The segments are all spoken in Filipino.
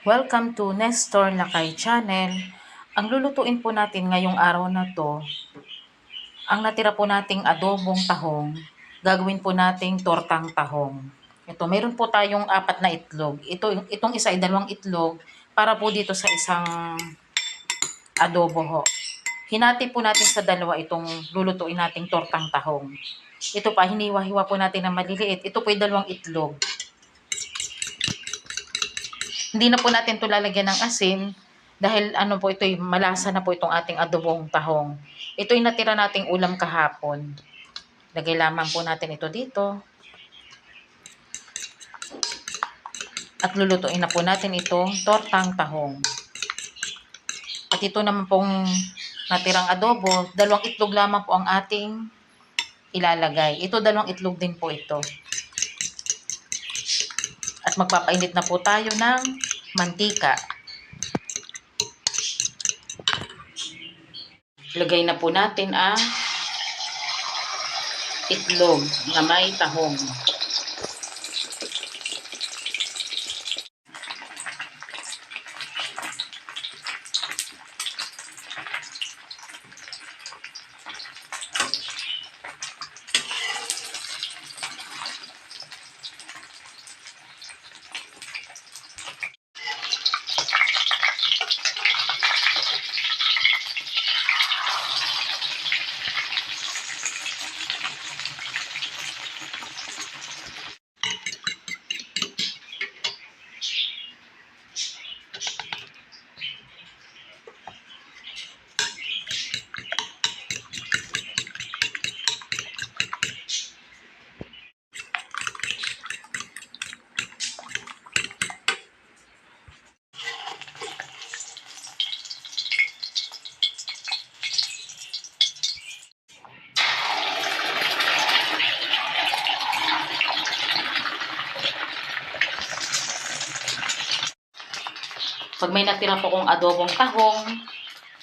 Welcome to Nestor Lakay Channel. Ang lulutuin po natin ngayong araw na to, ang natira po nating adobong tahong, gagawin po nating tortang tahong. Ito, meron po tayong apat na itlog. Ito, itong isa ay dalawang itlog para po dito sa isang adobo ho. Hinati po natin sa dalawa itong lulutuin nating tortang tahong. Ito pa, hiniwa-hiwa po natin na maliliit. Ito po ay dalawang itlog. Hindi na po natin ito lalagyan ng asin dahil ano po ito, malasa na po itong ating adobong tahong. Ito yung natira nating ulam kahapon. Lagay lamang po natin ito dito. At lulutuin na po natin itong tortang tahong. At ito naman pong natirang adobo, dalawang itlog lamang po ang ating ilalagay. Ito dalawang itlog din po ito. At magpapainit na po tayo ng mantika. Lagay na po natin ang itlog na may tahong. Pag may natira po kong adobong tahong,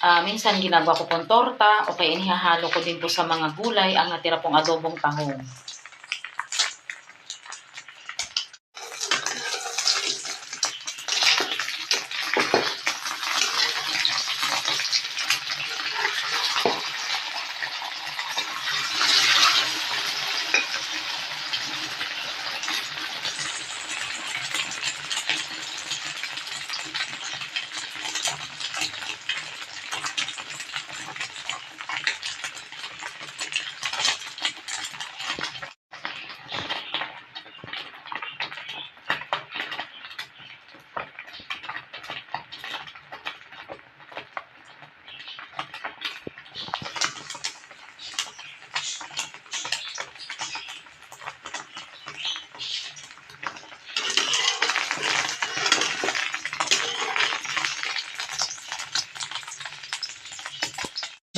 ah, minsan ginagawa ko pong torta o kaya inihahalo ko din po sa mga gulay ang natira pong adobong tahong.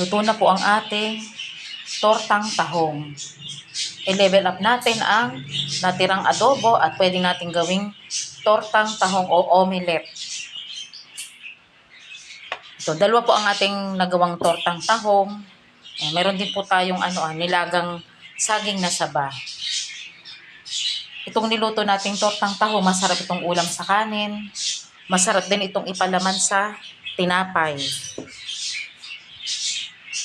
Luto na po ang ating tortang tahong. I-level up natin ang natirang adobo at pwede natin gawing tortang tahong o omelette. Ito, dalawa po ang ating nagawang tortang tahong. Eh, meron din po tayong ano, ah, nilagang saging na saba. Itong niluto nating tortang tahong, masarap itong ulam sa kanin. Masarap din itong ipalaman sa tinapay.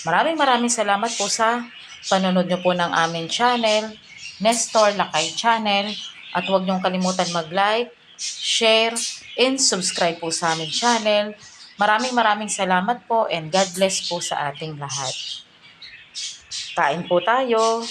Maraming maraming salamat po sa panonood nyo po ng aming channel, Nestor Lakay Channel. At huwag niyong kalimutan mag-like, share, and subscribe po sa aming channel. Maraming maraming salamat po and God bless po sa ating lahat. Kain po tayo.